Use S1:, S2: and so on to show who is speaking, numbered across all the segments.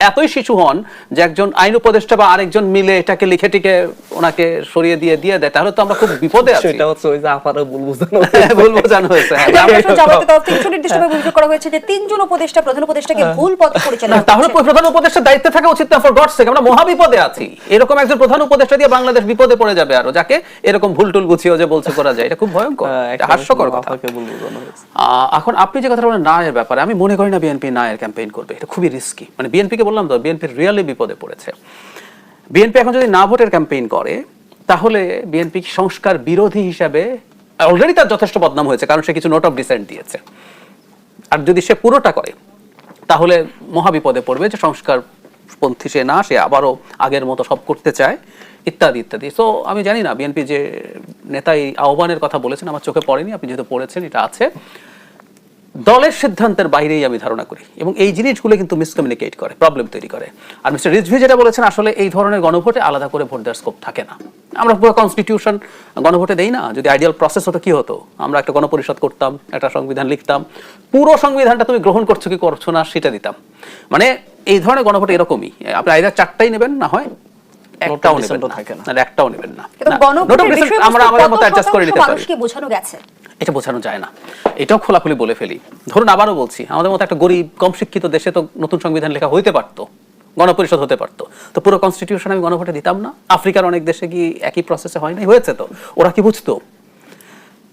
S1: এতই শিশু হন যে একজন আইন উপদেষ্টা বা আরেকজন মিলে এটাকে লিখে টিকে ওনাকে সরিয়ে দিয়ে দিয়ে দেয় তাহলে তো আমরা খুব বিপদে আছি।
S2: সেটা হচ্ছে ওই যে ভুল বুঝানো
S1: ভুল বোঝানো হয়েছে। হ্যাঁ।
S3: জামায়াতের জামায়াতের তরফ থেকে সুনির্দিষ্টভাবে অভিযোগ করা হয়েছে যে তিনজন উপদেষ্টা প্রধান উপদেষ্টাকে ভুল পথ পরিচালনা
S1: তাহলে প্রধান উপদেষ্টার দায়িত্বে থাকা উচিত না ফর গডস সেক আমরা মহা বিপদে আছি। এরকম একজন প্রধান উপদেষ্টা দিয়ে বাংলাদেশ বিপদে পড়ে যাবে আরও যাকে এরকম ভুল টুল গুছিয়ে যে বলছে করা যায় এটা খুব ভয়ঙ্কর
S2: হ্যাঁ,
S1: এটা হাস্যকর কথা। এখন আপনি যে কথা বলেন নায়ের ব্যাপারে আমি মনে করি না বিএনপি নায়ের ক্যাম্পেইন করবে এটা খুবই রিস্কি মানে বিএনপি কে বললাম তো বিএনপি রিয়েলি বিপদে পড়েছে। বিএনপি এখন যদি না ভোটের ক্যাম্পেইন করে, তাহলে বিএনপি সংস্কার বিরোধী হিসাবে অলরেডি তার যথেষ্ট বদনাম হয়েছে, কারণ সে কিছু নোট অফ ডিসেন্ট দিয়েছে। আর যদি সে পুরোটা করে, তাহলে মহা বিপদে পড়বে যে সংস্কার পন্থী সে না, সে আবারও আগের মতো সব করতে চায়, ইত্যাদি ইত্যাদি। সো আমি জানি না বিএনপি যে নেতা এই আহ্বানের কথা বলেছেন, আমার চোখে পড়েনি, আপনি যেহেতু পড়েছেন, এটা আছে। দলের সিদ্ধান্তের বাইরেই আমি ধারণা করি এবং এই জিনিসগুলো কিন্তু মিসকমিউনিকেট করে প্রবলেম তৈরি করে। আর মিস্টার রিজভি যেটা বলেছেন আসলে এই ধরনের গণভোটে আলাদা করে ভোট দেওয়ার স্কোপ থাকে না। আমরা পুরো কনস্টিটিউশন গণভোটে দেই না। যদি আইডিয়াল প্রসেস হতো কি হতো? আমরা একটা গণপরিষদ করতাম একটা সংবিধান লিখতাম। পুরো সংবিধানটা তুমি গ্রহণ করছ কি করছ না সেটা দিতাম। মানে এই ধরনের গণভোট এরকমই। আপনি আইদার চারটাই নেবেন না হয় একটাও নেবেন না।
S2: থাকে না।
S1: নাহলে একটাও নেবেন না।
S3: কিন্তু
S1: না,
S3: গণভোটের
S1: note of dissent
S3: বিষয়বস্তু
S1: আমরা আমাদের মতো অ্যাডজাস্ট করে নিতে পারি।
S3: মানুষকে বোঝানো গেছে?
S1: এটা বোঝানো যায় না। এটাও খোলাখুলি বলে ফেলি। ধরুন আবারও বলছি, আমাদের মতো একটা গরিব কম শিক্ষিত দেশে তো নতুন সংবিধান লেখা হইতে পারতো, গণপরিষদ হতে পারতো। তো পুরো কনস্টিটিউশন আমি গণভোটে দিতাম না। আফ্রিকার অনেক দেশে কি একই প্রসেসে হয় নাই? হয়েছে তো। ওরা কি বুঝতো?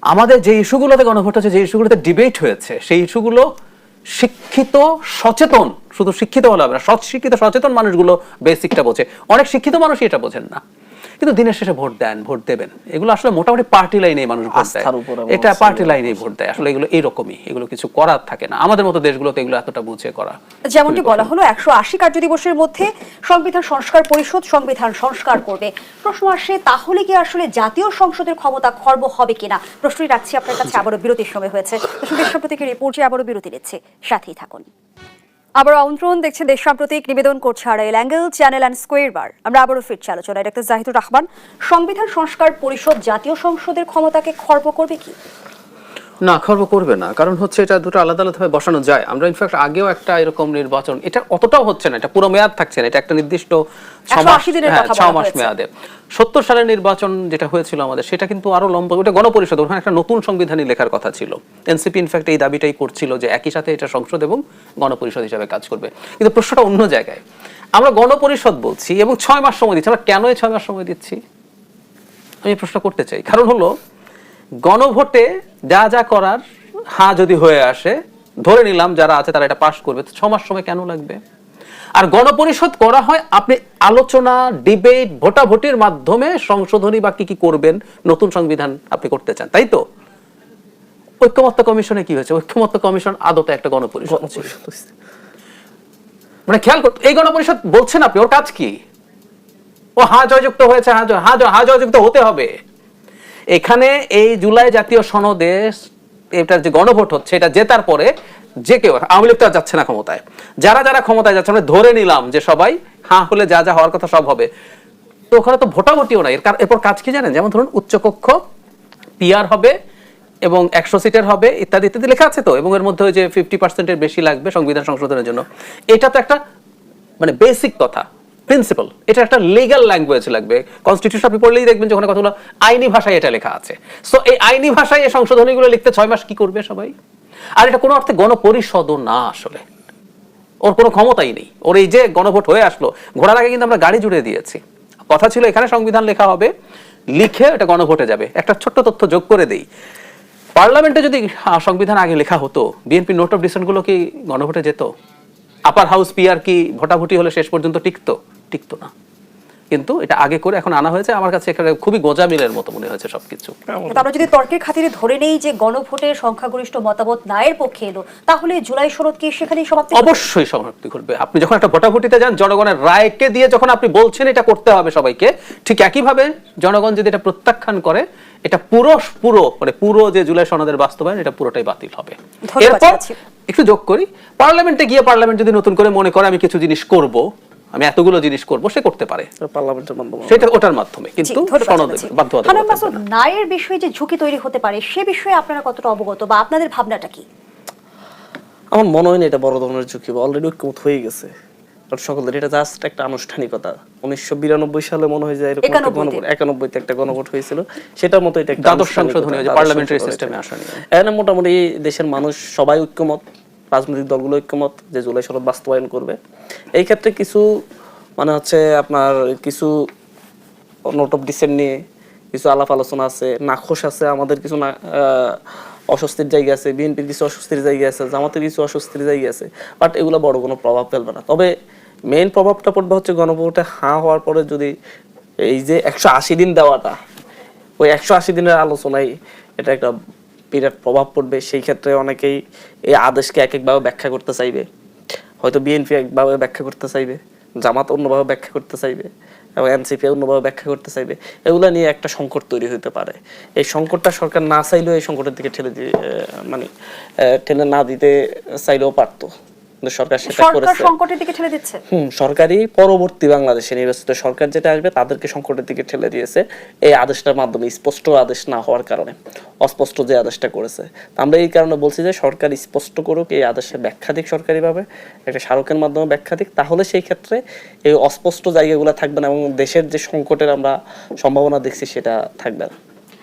S1: আমাদের যে ইস্যুগুলোতে গণভোট হচ্ছে, যে ইস্যুগুলোতে ডিবেট হয়েছে, সেই ইস্যুগুলো শিক্ষিত, সচেতন, শুধু শিক্ষিত হলে হবে না সৎ শিক্ষিত সচেতন মানুষগুলো বেসিকটা বোঝে। অনেক শিক্ষিত মানুষই এটা বোঝেন না। কিন্তু দিনের শেষে ভোট দেন ভোট দেবেন। এগুলো আসলে মোটামুটি পার্টি লাইনে মানুষ ভোট দেয়। এটা পার্টি লাইনে ভোট দেয়। আসলে এগুলো এইরকমই এগুলো কিছু করার থাকে না। আমাদের মতো দেশগুলোতে এগুলো এতটা বুঝে করা।
S3: যেমনটি বলা হলো একশো আশি কার্যদিবসের মধ্যে সংবিধান সংস্কার পরিষদ সংবিধান সংস্কার করবে। প্রশ্ন আসে তাহলে কি আসলে জাতীয় সংসদের ক্ষমতা খর্ব হবে কিনা? প্রশ্নই রাখছি আপনার কাছে আবারও বিরতির সময় হয়েছে। সাম্প্রতিক রিপোর্টে আবারও বিরতি নিচ্ছে। সাথেই থাকুন। আবারও আমন্ত্রণ দেখছে দেশ সাম্প্রতিক নিবেদন করছে Arail angle, channel and square bar. আমরা আবারও ফিরছি আলোচনায়। ডাক্তার জাহিদুর রহমান, সংবিধান সংস্কার পরিষদ জাতীয় সংসদের ক্ষমতাকে খর্ব করবে কি?
S1: না খর্ব করবে না। কারণ হচ্ছে এটা দুটো আলাদা আলাদা ভাবে বসানো যায়। আমরা ইনফ্যাক্ট আগেও একটা এরকম নির্বাচন এটা অতটাও হচ্ছে না এটা পুরো মেয়াদ থাকছে না এটা একটা নির্দিষ্ট ছ মাস
S3: 180 দিনের
S1: হ্যাঁ, মেয়াদে। সত্তর সালের নির্বাচন যেটা হয়েছিল আমাদের সেটা কিন্তু আরও লম্বা ওটা গণপরিষদ ওখানে একটা নতুন সংবিধানই লেখার কথা ছিল। এনসিপি ইনফ্যাক্ট এই দাবিটাই করছিল যে একই সাথে এটা সংসদ এবং গণপরিষদ হিসাবে কাজ করবে। কিন্তু প্রশ্নটা অন্য জায়গায়। আমরা গণপরিষদ বলছি এবং ছয় মাস সময় দিচ্ছি। আমরা কেন এই ছয় মাস সময় দিচ্ছি? আমি প্রশ্ন করতে চাই। কারণ হলো গণভোটে যা যা করার হ্যাঁ যদি হয়ে আসে ধরে নিলাম যারা আছে তারা এটা পাশ করবে তো ছ মাস সময় কেন লাগবে? আর গণপরিষদ করা হয় আপনি আলোচনা ডিবেট ভোটাভুটির মাধ্যমে সংশোধনী বা কি কি করবেন নতুন সংবিধান আপনি করতে চান তাই তো? ঐক্যমত্য কমিশনে কি হয়েছে? ঐক্যমত্য কমিশন আদতে একটা গণপরিষদ মানে খেয়াল করতে এই গণপরিষদ বলছেন আপনি ওর কাজ কি? ও হা জয়যুক্ত হয়েছে হা জয়- হা জয়- হা জয়যুক্ত হতে হবে। এখানে এই জুলাই জাতীয় সনদে এটার যে গণভোট হচ্ছে, এটা জেতার পরে যে কেউ আওয়ামী লীগ তো আর যাচ্ছে না ক্ষমতায়। যারা যারা ক্ষমতায় যাচ্ছে, আমরা ধরে নিলাম যে সবাই হাঁ হলে যা যা হওয়ার কথা সব হবে। তো ওখানে তো ভোটাভুটিও নাই। এরপর কাজ কি জানেন? যেমন ধরুন, উচ্চকক্ষ, পিআর হবে এবং একশো সিটের হবে, ইত্যাদি ইত্যাদি লেখা আছে তো? এবং এর মধ্যে ওই যে ফিফটি পার্সেন্টের বেশি লাগবে সংবিধান সংশোধনের জন্য। এটা তো একটা মানে বেসিক কথা। প্রিন্সিপাল এটা একটা লিগ্যাল ল্যাঙ্গুয়েজ লাগবে। কনস্টিটিউশন আপনি পড়লেই দেখবেন যখন কতগুলো আইনি ভাষায় এটা লেখা আছে। সো এই আইনি ভাষায় এই সংশোধনীগুলো লিখতে ছয় মাস কি করবে সবাই? আর এটা কোনো অর্থে গণপরিষদও না আসলে। ওর কোনো ক্ষমতাই নেই। ওর এই যে গণভোট হয়ে আসলো ঘোড়ার আগে কিন্তু আমরা গাড়ি জুড়ে দিয়েছি। কথা ছিল এখানে সংবিধান লেখা হবে, লিখে এটা গণভোটে যাবে। একটা ছোট্ট তথ্য যোগ করে দেই। পার্লামেন্টে যদি সংবিধান আগে লেখা হতো, বিএনপি নোট অফ ডিসেন্টগুলো কি গণভোটে যেত? আপার হাউস পিআর কি ভোটাভুটি হলে শেষ পর্যন্ত টিকতো? টিকতো না। কিন্তু এটা আগে করে এখন আনা হয়েছে আমার কাছে এখানে খুবই গোজা মিলের মতো মনে হয়েছে সবকিছু।
S3: আমরা যদি তর্কের খাতিরে ধরে নেই যে গণভোটের সংখ্যাগরিষ্ঠ মতামত নায়ের পক্ষে এলো তাহলে জুলাই শরৎ কি সেখানেই সমাপ্তি
S1: অবশ্যই সমাপ্তি ঘটবে। আপনি যখন একটা ভোটাভুটিতে যান জনগণের রায়কে দিয়ে যখন আপনি বলছেন এটা করতে হবে সবাইকে ঠিক একইভাবে জনগণ যদি এটা প্রত্যাখ্যান করে এটা পুরো পুরো মানে পুরো যে জুলাই সনদের বাস্তবায়ন এটা পুরোটাই বাতিল হবে। এরপর একটু যোগ করি। পার্লামেন্টে গিয়ে পার্লামেন্ট যদি নতুন করে মনে করে আমি কিছু জিনিস করব আমি এতগুলো জিনিস করব সে করতে পারে। সেটা ওটার মাধ্যমে কিন্তু
S3: ধন্যবাদ
S1: সনদে
S3: জানাচ্ছি।
S1: বাধ্যবাধকতা
S3: হানান
S1: থাকবে
S3: মাসুদ,
S1: না।
S3: নায়ের বিষয়ে যে ঝুঁকি তৈরি হতে পারে সে বিষয়ে আপনারা কতটা অবগত বা আপনাদের ভাবনাটা কি?
S2: আমার মনে হয় না এটা বড় ধরনের ঝুঁকি বা অলরেডি ঐক্যমত হয়ে গেছে। সকলের এটা জাস্ট একটা আনুষ্ঠানিকতা। উনিশশো বিরানব্বই সালে মনে হয় যে এরকম একটা
S3: 91
S2: গণভোট একানব্বইতে একটা গণভোট হয়েছিল। সেটার মতো এটা একটা
S1: দ্বাদশ সংশোধনী,
S2: মোটামুটি দেশের মানুষ সবাই ঐক্যমত। রাজনৈতিক দলগুলো ঐক্যমত, যে জুলাই সনদ বাস্তবায়ন করবে। এই ক্ষেত্রে কিছু মানে হচ্ছে আপনার কিছু নোট অফ ডিসেন্ট নিয়ে কিছু আলাপ আলোচনা আছে, নাখোশ আছে আমাদের কিছু না অস্বস্তির জায়গা আছে, বিএনপির কিছু অস্বস্তির জায়গা আছে, জামাতের কিছু অস্বস্তির জায়গা আছে বাট এগুলো বড় কোনো প্রভাব ফেলবে না। তবে মেইন প্রভাবটা পড়বে হচ্ছে গণভোটে, হাঁ হওয়ার পরে যদি এই যে একশো আশি দিন দেওয়াটা, ওই একশো আশি দিনের আলোচনায় এটা একটা বিরাট প্রভাব পড়বে, সেই ক্ষেত্রে অনেকেই এই আদেশকে এক একভাবে ব্যাখ্যা করতে চাইবে। হয়তো বিএনপি একভাবে ব্যাখ্যা করতে চাইবে, জামাত অন্যভাবে ব্যাখ্যা করতে চাইবে এবং এনসিপি অন্যভাবে ব্যাখ্যা করতে চাইবে। এগুলো নিয়ে একটা সংকট তৈরি হতে পারে। এই সংকটটা সরকার না চাইলেও এই সংকটের দিকে ঠেলে দিয়ে মানে ঠেলে না দিতে চাইলেও পারতো। কিন্তু সরকার সেটা করেছে।
S3: সংকটের দিকে ঠেলে দিচ্ছে।
S2: হুম সরকারি পরবর্তী বাংলাদেশে নির্বাচিত সরকার যেটা আসবে তাদেরকে সংকটের দিকে ঠেলে দিয়েছে। এই আদেশটার মাধ্যমে স্পষ্ট আদেশ না হওয়ার কারণে অস্পষ্ট যে আদেশটা করেছে। আমরা এই কারণে বলছি যে সরকার স্পষ্ট করুক এই আদেশের ব্যাখ্যা দিক সরকারিভাবে একটা স্মারকের মাধ্যমে ব্যাখ্যা দিক। তাহলে সেই ক্ষেত্রে এই অস্পষ্ট জায়গাগুলো থাকবে না এবং দেশের যে সংকটের আমরা সম্ভাবনা দেখছি সেটা থাকবে না।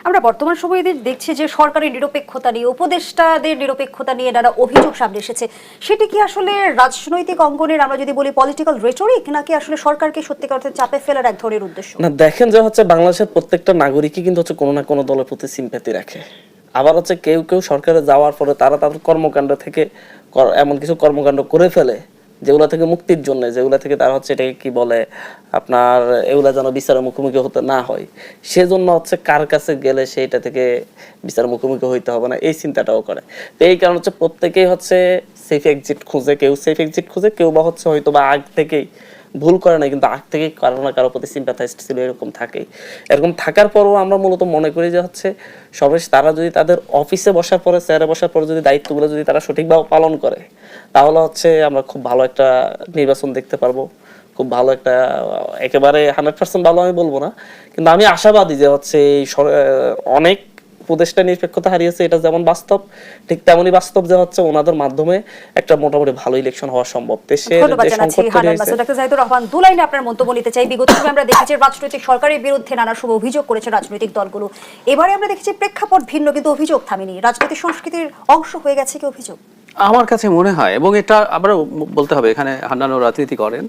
S3: আমরা বর্তমান সময়ে দেখছি যে সরকারের নিরপেক্ষতা নিয়ে, উপদেষ্টাদের নিরপেক্ষতা নিয়ে নানা অভিযোগ সামনে এসেছে। সেটি কি আসলে রাজনৈতিক অঙ্গনের আমরা যদি বলি পলিটিক্যাল রেটরিক নাকি আসলে সরকারকে সত্যিকার অর্থে চাপে ফেলার এক ধরনের উদ্দেশ্য?
S2: না, দেখেন যে হচ্ছে বাংলাদেশের প্রত্যেকটা নাগরিকই কিন্তু হচ্ছে কোনো না কোনো দলের প্রতি সিম্প্যাথি রাখে। আবার হচ্ছে কেউ কেউ সরকারে যাওয়ার পরে তারা তাদের কর্মকাণ্ড থেকে এমন কিছু কর্মকাণ্ড করে ফেলে যেগুলা থেকে মুক্তির জন্য, যেগুলা থেকে তারা হচ্ছে এটাকে কি বলে, আপনার এগুলা যেন বিচারের মুখোমুখি হতে না হয়, সেজন্য হচ্ছে কার কাছে গেলে সেইটা থেকে বিচার মুখোমুখি হইতে হবে না, এই চিন্তাটাও করে। তো এই কারণ হচ্ছে প্রত্যেকেই হচ্ছে সেফ এক্সিট খুঁজে, কেউ সেফ এক্সিট খুঁজে, কেউ বা হচ্ছে হয়তো বা আগ থেকেই ভুল করে না কিন্তু আগ থেকে কারও না কারও প্রতি সিম্পাথাইজড ছিল, এরকম থাকে এরকম থাকার পরও আমরা মূলত মনে করি যে হচ্ছে সবাই তারা যদি তাদের অফিসে বসার পরে চেয়ারে বসার পরে যদি দায়িত্বগুলো যদি তারা সঠিকভাবে পালন করে, তাহলে হচ্ছে আমরা খুব ভালো একটা নির্বাচন দেখতে পারব। খুব ভালো একটা, একেবারে হান্ড্রেড পার্সেন্ট ভালো আমি বলব না, কিন্তু আমি আশাবাদী যে হচ্ছে এই অনেক উপদেষ্টা নিরপেক্ষতা হারিয়েছে এটা যেমন বাস্তব ঠিক তেমনই বাস্তব যে হচ্ছে ওনাদের মাধ্যমে একটা মোটামুটি ভালো ইলেকশন হওয়া সম্ভব।
S3: ধন্যবাদ
S2: যে সংকট তৈরি
S3: হানান
S2: হয়েছে
S3: মাসুদ। জাহিদুর রহমান দুলাইনে আপনার মন্তব্য নিতে চাই। বিগত সময়ে আমরা দেখেছি রাজনৈতিক সরকারের বিরুদ্ধে নানা সময় অভিযোগ করেছে রাজনৈতিক দলগুলো। এবারে আমরা দেখেছি প্রেক্ষাপট ভিন্ন কিন্তু অভিযোগ থামেনি। রাজনৈতিক সংস্কৃতির অংশ হয়ে গেছে কি অভিযোগ?
S1: আমার কাছে মনে হয় এবং এটা আবারও বলতে হবে এখানে হান্নানো রাজনীতি করেন।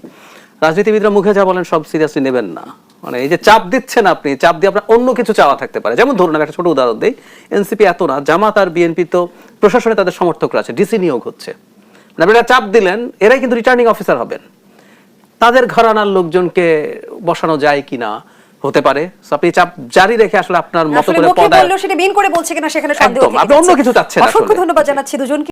S1: রাজনীতিবিদরা মুখে যা বলেন সব সিরিয়াসলি নেবেন না। মানে এই যে চাপ দিচ্ছেন আপনি চাপ দিয়ে আপনার অন্য কিছু চাওয়া থাকতে পারে। যেমন ধরুন আমি একটা ছোট উদাহরণ দিই। এনসিপি এত না জামাত আর বিএনপি তো প্রশাসনে তাদের সমর্থকরা আছে ডিসি নিয়োগ হচ্ছে। মানে আপনি একটা চাপ দিলেন এরাই কিন্তু রিটার্নিং অফিসার হবেন। তাদের ঘরানার লোকজনকে বসানো যায় কিনা হতে পারে। আপনি চাপ জারি রেখে আসলে আপনার মতো করে পদায়
S3: সেটা বিন করে বলছে কিনা সেখানে সন্দেহ
S1: আপনি অন্য কিছু চাচ্ছেন
S3: অসংখ্য। ধন্যবাদ জানাচ্ছি দুজনকে।